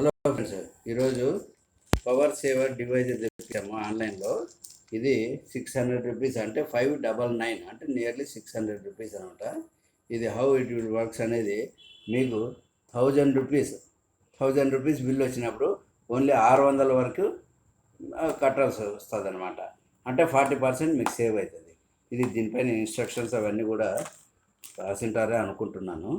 Hello friends ఈరోజు power saver divisor తెప్పించాము ఆన్లైన్లో ఇది సిక్స్ హండ్రెడ్ రూపీస్ అంటే ఫైవ్ డబల్ నైన్ అంటే నియర్లీ సిక్స్ హండ్రెడ్ రూపీస్ అనమాట ఇది హౌ ఇట్ విల్ వర్క్స్ అనేది మీకు thousand rupees thousand rupees bill వచ్చినప్పుడు ఓన్లీ ఆరు వందల వరకు కట్టాల్సి వస్తుంది అనమాట అంటే ఫార్టీ పర్సెంట్ మీకు సేవ్ అవుతుంది ఇది దీనిపైన ఇన్స్ట్రక్షన్స్ అవన్నీ కూడా రాసింటారే అనుకుంటున్నాను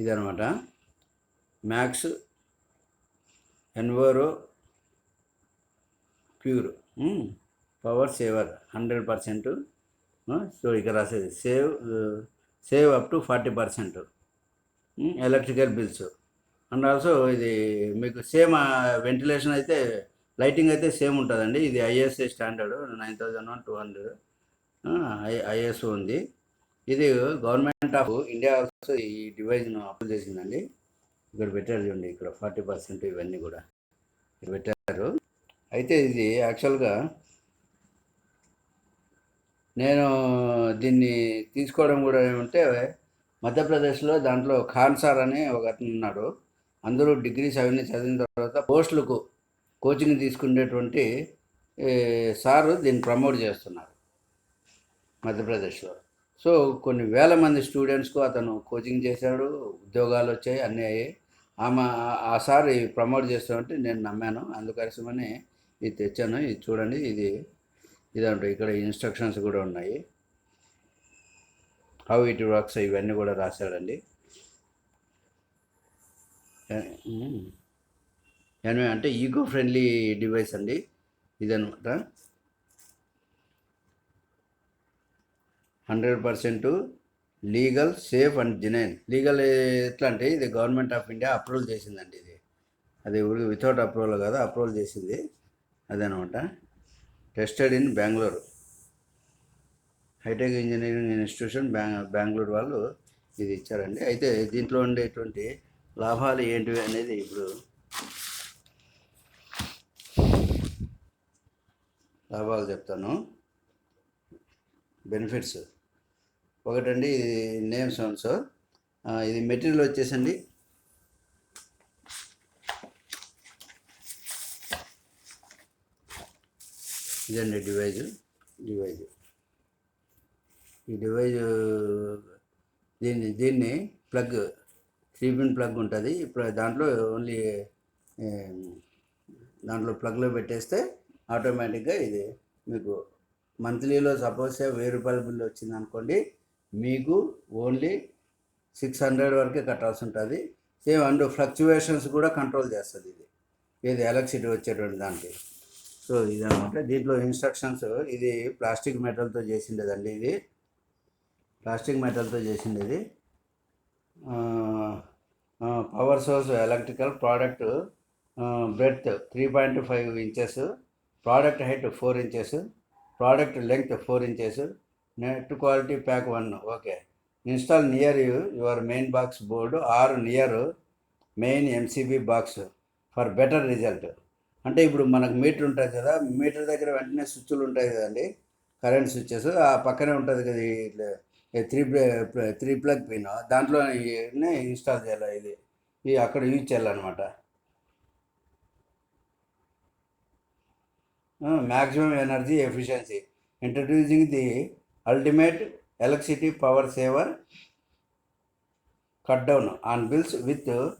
ఇదనమాట max ఎన్వోరో pure power saver hundred percent so ఇక్కడ రాసేది save save up to forty percent electrical bills and also ఇది మీకు సేమ్ వెంటిలేషన్ అయితే లైటింగ్ అయితే సేమ్ ఉంటుందండి ఇది ISA standard nine thousand one two hundred ISO ఉంది ఇది గవర్నమెంట్ ఆఫ్ ఇండియా ఆల్సో ఈ డివైజ్ను అప్రూవ్ చేసిందండి ఇక్కడ పెట్టారు చూడండి ఇక్కడ ఫార్టీ పర్సెంట్ ఇవన్నీ కూడా పెట్టారు అయితే ఇది యాక్చువల్గా నేను దీన్ని తీసుకోవడం కూడా ఏమంటే మధ్యప్రదేశ్లో దాంట్లో ఖాన్ సార్ అని ఒక అతను ఉన్నాడు అందరూ డిగ్రీస్ అవన్నీ చదివిన తర్వాత పోస్టులకు కోచింగ్ తీసుకునేటువంటి సారు దీన్ని ప్రమోట్ చేస్తున్నారు మధ్యప్రదేశ్లో సో కొన్ని వేల మంది స్టూడెంట్స్కు అతను కోచింగ్ చేశాడు ఉద్యోగాలు వచ్చాయి అన్నీ అయ్యాయి ఆమె ఆ సార్ ప్రమోట్ చేస్తామంటే నేను నమ్మాను అందుకోసమని ఇది తెచ్చాను ఇది చూడండి ఇది ఇదంట ఇక్కడ ఇన్స్ట్రక్షన్స్ కూడా ఉన్నాయి హౌ ఇట్ వర్క్స్ ఇవన్నీ కూడా రాశాడండి ఎనివే అంటే ఈగో ఫ్రెండ్లీ డివైస్ అండి ఇదనమాట hundred percent legal safe and genuine legal ఎట్లా అంటే ఇది గవర్నమెంట్ ఆఫ్ ఇండియా అప్రూవల్ చేసిందండి ఇది అది వితౌట్ అప్రూవల్ కాదు అప్రూవల్ చేసింది అదనమాట tested in Bengaluru hitech engineering institution Bengaluru వాళ్ళు ఇది ఇచ్చారండి అయితే దీంట్లో ఉండేటువంటి లాభాలు ఏంటివి అనేది ఇప్పుడు లాభాలు చెప్తాను బెనిఫిట్స్ ఒకటండి ఇది నేమ్ సౌండ్స్ ఇది మెటీరియల్ వచ్చేసండి ఇదండి డివైజ్ డివైజ్ ఈ డివైజ్ దీన్ని దీన్ని ప్లగ్ త్రీ పిన్ ప్లగ్ ఉంటుంది ఇప్పుడు దాంట్లో ఓన్లీ దాంట్లో ప్లగ్లో పెట్టేస్తే ఆటోమేటిక్గా ఇది మీకు మంత్లీలో సపోజ్ వెయ్యి రూపాయల బిల్లు వచ్చింది అనుకోండి మీకు ఓన్లీ సిక్స్ హండ్రెడ్ వరకే కట్టాల్సి ఉంటుంది సేమ్ అండ్ ఫ్లక్చువేషన్స్ కూడా కంట్రోల్ చేస్తుంది ఇది ఇది ఎలక్ట్రిసిటీ వచ్చేటువంటి దానికి సో ఇదనమాట దీంట్లో ఇన్స్ట్రక్షన్స్ ఇది ప్లాస్టిక్ మెటల్తో చేసిండేదండి ఇది ప్లాస్టిక్ మెటల్తో చేసిండేది power source electrical product breadth three point five inches product height four inches product length four inches net quality pack one okay install near you your main box board or near main MCB box for better result అంటే ఇప్పుడు మనకు metre ఉంటుంది కదా metre దగ్గర వెంటనే స్విచ్లు ఉంటాయి కదండి కరెంట్ స్విచ్చెస్ ఆ పక్కనే ఉంటుంది కదా త్రీ త్రీ ప్లగ్ పిన్ దాంట్లో ఇన్స్టాల్ చేయాలి ఇది ఇది అక్కడ యూజ్ చేయాలన్నమాట maximum energy efficiency introducing the Ultimate electricity power saver cut down on bills with our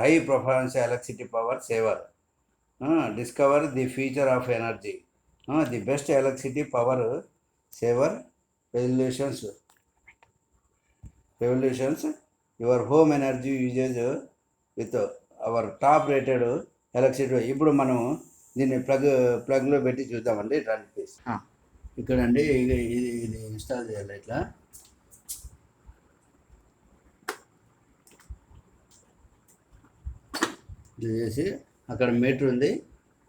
high performance electricity power saver. Discover the feature of energy. The best electricity power saver evolutions. Your home energy usage with our top rated electricity ఇప్పుడు మనం దీన్ని plug ప్లగ్లో పెట్టి చూద్దామండి ఇట్లాంటి place అండి ఇది ఇది install చేయాలి ఇట్లా ఇట్లా చేసి అక్కడ మీటర్ ఉంది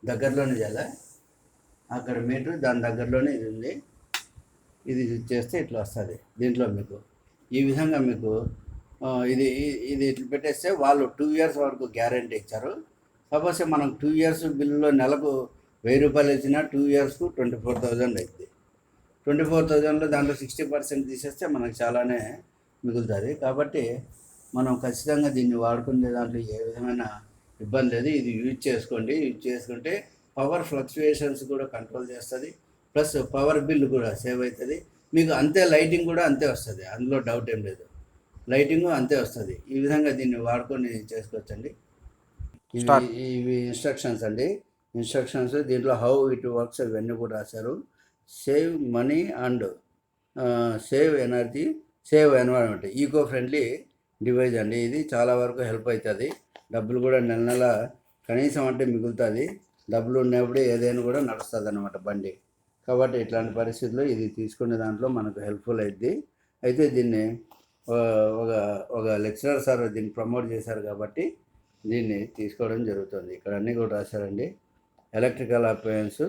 దగ్గరలోనే చేయాలి అక్కడ మీటర్ దాని దగ్గరలోనే ఇది ఉంది ఇది చేస్తే ఇట్లా వస్తుంది దీంట్లో మీకు ఈ విధంగా మీకు ఇది ఇది ఇట్లా పెట్టేస్తే వాళ్ళు టూ ఇయర్స్ వరకు గ్యారంటీ ఇచ్చారు సపోజ్ మనం టూ ఇయర్స్ బిల్లులో నెలకు వెయ్యి రూపాయలు వచ్చినా టూ ఇయర్స్కు ట్వంటీ ఫోర్ థౌజండ్ అవుతుంది ట్వంటీ ఫోర్ థౌజండ్లో దాంట్లో సిక్స్టీ పర్సెంట్ తీసేస్తే మనకు చాలానే మిగులుతుంది కాబట్టి మనం ఖచ్చితంగా దీన్ని వాడుకునే దాంట్లో ఏ విధమైన ఇబ్బంది లేదు ఇది యూజ్ చేసుకోండి యూజ్ చేసుకుంటే పవర్ ఫ్లక్చుయేషన్స్ కూడా కంట్రోల్ చేస్తుంది ప్లస్ పవర్ బిల్ కూడా సేవ్ అవుతుంది మీకు అంతే లైటింగ్ కూడా అంతే వస్తుంది అందులో డౌట్ ఏం లేదు లైటింగ్ అంతే వస్తుంది ఈ విధంగా దీన్ని వాడుకొని చేసుకోవచ్చండి ఇవి ఇన్స్ట్రక్షన్స్ అండి ఇన్స్ట్రక్షన్స్ దీంట్లో హౌ ఇట్ వర్క్స్ ఇవన్నీ కూడా రాశారు save money and save energy save environment eco friendly device అండి ఇది చాలా వరకు హెల్ప్ అవుతుంది డబ్బులు కూడా నెల నెల కనీసం అంటే మిగులుతుంది డబ్బులు ఉన్నప్పుడు ఏదైనా కూడా నడుస్తుంది అనమాట బండి కాబట్టి ఇట్లాంటి పరిస్థితుల్లో ఇది తీసుకునే దాంట్లో మనకు హెల్ప్ఫుల్ అయింది అయితే దీన్ని ఒక ఒక లెక్చరర్ సార్ దీన్ని ప్రమోట్ చేశారు కాబట్టి దీన్ని తీసుకోవడం జరుగుతుంది ఇక్కడ అన్నీ కూడా రాశారండి ఎలక్ట్రికల్ అప్లయన్స్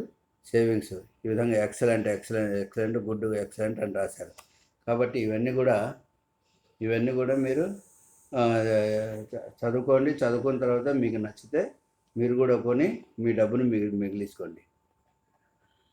సేవింగ్స్ ఈ విధంగా excellent excellent excellent good excellent అని రాశారు కాబట్టి ఇవన్నీ కూడా ఇవన్నీ కూడా మీరు చదువుకోండి చదువుకున్న తర్వాత మీకు నచ్చితే మీరు కూడా కొని మీ డబ్బును మిగిలి మిగిలించుకోండి